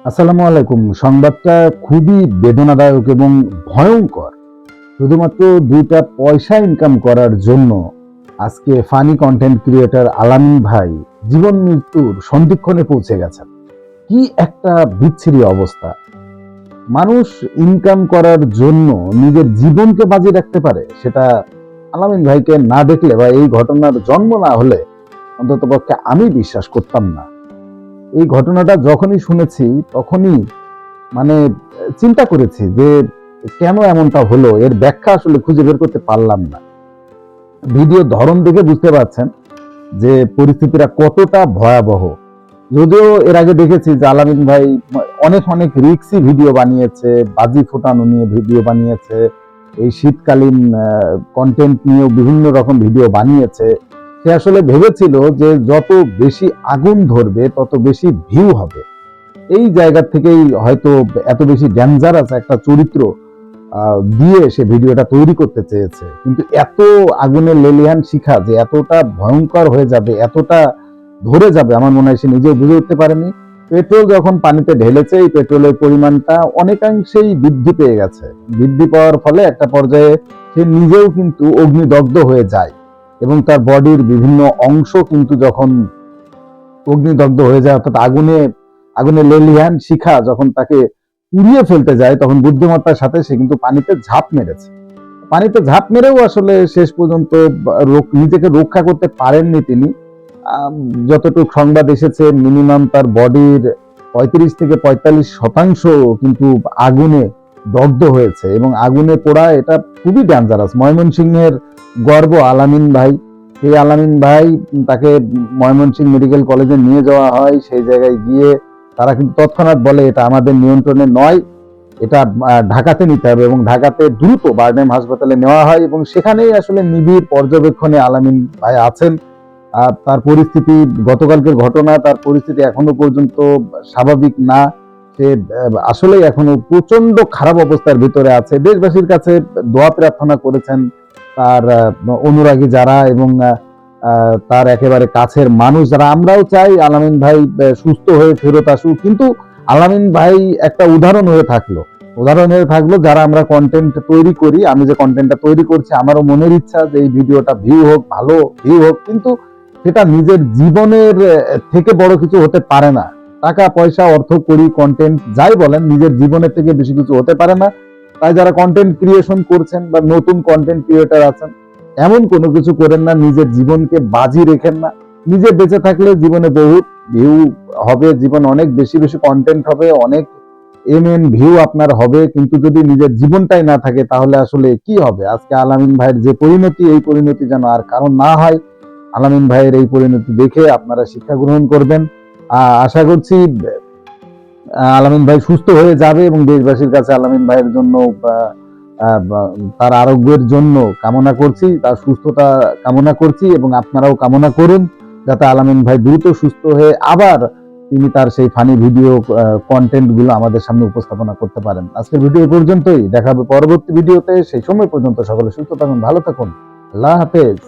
আসসালামু আলাইকুম। সংবাদটা খুবই বেদনাদায়ক এবং ভয়ঙ্কর। শুধুমাত্র দুইটা পয়সা ইনকাম করার জন্য আজকে ফানি কন্টেন্ট ক্রিয়েটর আলামিন ভাই জীবন মৃত্যুর সন্ধিক্ষণে পৌঁছে গেছেন। কি একটা বিচ্ছিরি অবস্থা। মানুষ ইনকাম করার জন্য নিজের জীবনকে বাজি রাখতে পারে, সেটা আলামিন ভাইকে না দেখলে বা এই ঘটনার জন্ম না হলে অন্তত পক্ষে আমি বিশ্বাস করতাম না। এই ঘটনাটা যখনই শুনেছি, তখনই মানে চিন্তা করেছি যে কেন এমনটা হলো? এর ব্যাখ্যা আসলে খুঁজে বের করতে পারলাম না। ভিডিও ধরন দেখে বুঝতে পারছেন যে পরিস্থিতিটা কতটা ভয়াবহ। যদিও এর আগে দেখেছি যে আলামিন ভাই অনেক অনেক রিক্সি ভিডিও বানিয়েছে, বাজি ফোটানো নিয়ে ভিডিও বানিয়েছে, এই শীতকালীন কন্টেন্ট নিয়েও বিভিন্ন রকম ভিডিও বানিয়েছে। সে আসলে ভেবেছিল যে যত বেশি আগুন ধরবে, তত বেশি ভিউ হবে। এই জায়গা থেকেই হয়তো এত বেশি ডেঞ্জারাস একটা চরিত্র দিয়ে সে ভিডিওটা তৈরি করতে চেয়েছে। কিন্তু এত আগুনের লেলিহান শিখা যে এতটা ভয়ঙ্কর হয়ে যাবে, এতটা ধরে যাবে, আমার মনে হয় সে নিজেও বুঝে উঠতে পারেনি। পেট্রোল যখন পানিতে ঢেলেছে, এই পেট্রোলের পরিমাণটা অনেকাংশেই বৃদ্ধি পেয়ে গেছে। বৃদ্ধি পাওয়ার ফলে একটা পর্যায়ে সে নিজেও কিন্তু অগ্নিদগ্ধ হয়ে যায়। এবং তার বডির বিভিন্ন অংশ কিন্তু যখন অগ্নিদগ্ধ হয়ে যায়, অর্থাৎ আগুনে আগুনে লেলিহান শিখা যখন তাকে পুড়িয়ে ফেলতে যায়, তখন বুদ্ধিমত্তার সাথে সে কিন্তু পানিতে ঝাঁপ মেরেছে। পানিতে ঝাঁপ মেরেও আসলে শেষ পর্যন্ত নিজেকে রক্ষা করতে পারেননি তিনি। যতটুকু সংবাদ এসেছে, মিনিমাম তার বডির পঁয়ত্রিশ থেকে পঁয়তাল্লিশ শতাংশ কিন্তু আগুনে দগ্ধ হয়েছে এবং আগুনে পোড়া এটা খুবই ডেঞ্জারাস ময়মনসিংহের গর্ব আলামিন ভাই। সেই আলামিন ভাই তাকে ময়মনসিংহ মেডিকেল কলেজে নিয়ে যাওয়া হয়। সেই জায়গায় গিয়ে তারা কিন্তু তৎক্ষণাৎ বলে, এটা আমাদের নিয়ন্ত্রণে নয়। এটা ঢাকাতে নিতে হবে এবং ঢাকাতে দ্রুত বারডেম হাসপাতালে নেওয়া হয়। এবং সেখানেই আসলে নিবিড় পর্যবেক্ষণে আলামিন ভাই আছেন। আর তার পরিস্থিতি, গতকালকের ঘটনা, তার পরিস্থিতি এখনও পর্যন্ত স্বাভাবিক না। সে আহ, আসলেই এখনও প্রচণ্ড খারাপ অবস্থার ভিতরে আছে। দেশবাসীর কাছে দোয়া প্রার্থনা করেছেন তার অনুরাগী যারা এবং তার একেবারে কাছের মানুষ যারা। আমরাও চাই আলামিন ভাই সুস্থ হয়ে ফেরত আসুক। কিন্তু আলামিন ভাই একটা উদাহরণ হয়ে থাকল। উদাহরণ হয়ে থাকল যারা আমরা কন্টেন্ট তৈরি করি আমি যে কন্টেন্টটা তৈরি করছি আমারও মনের ইচ্ছা যে এই ভিডিওটা ভিউ হোক ভালো ভিউ হোক কিন্তু সেটা নিজের জীবনের থেকে বড় কিছু হতে পারে না। টাকা, পয়সা, অর্থ করি কন্টেন্ট যাই বলেন, নিজের জীবনের থেকে বেশি কিছু হতে পারে না। তাই যারা কন্টেন্ট ক্রিয়েশন করছেন বা নতুন কন্টেন্ট ক্রিয়েটার আছেন, এমন কোনো কিছু করেন না, নিজের জীবনকে বাজি রেখেন না। নিজে বেঁচে থাকলে জীবনে বহুত ভিউ হবে, জীবন অনেক বেশি বেশি কন্টেন্ট হবে, অনেক এম এন ভিউ আপনার হবে। কিন্তু যদি নিজের জীবনটাই না থাকে, তাহলে আসলে কি হবে? আজকে আলামিন ভাইয়ের যে পরিণতি, এই পরিণতি যেন আর কারণ না হয়, আলামিন ভাইয়ের এই পরিণতি দেখে আপনারা শিক্ষা গ্রহণ করবেন। আশা করছি আলামিন ভাই সুস্থ হয়ে যাবে এবং দেশবাসীর কাছে আলামিন ভাইয়ের জন্য তার আরোগ্যের জন্য কামনা করছি, তার সুস্থতা কামনা করছি এবং আপনারাও কামনা করুন, যাতে আলামিন ভাই দ্রুত সুস্থ হয়ে আবার তিনি তার সেই ফানি ভিডিও কন্টেন্টগুলো আমাদের সামনে উপস্থাপনা করতে পারেন। আজকের ভিডিও পর্যন্তই। দেখা হবে পরবর্তী ভিডিওতে। সেই সময় পর্যন্ত সকলে সুস্থ থাকুন, ভালো থাকুন। আল্লাহ হাফেজ।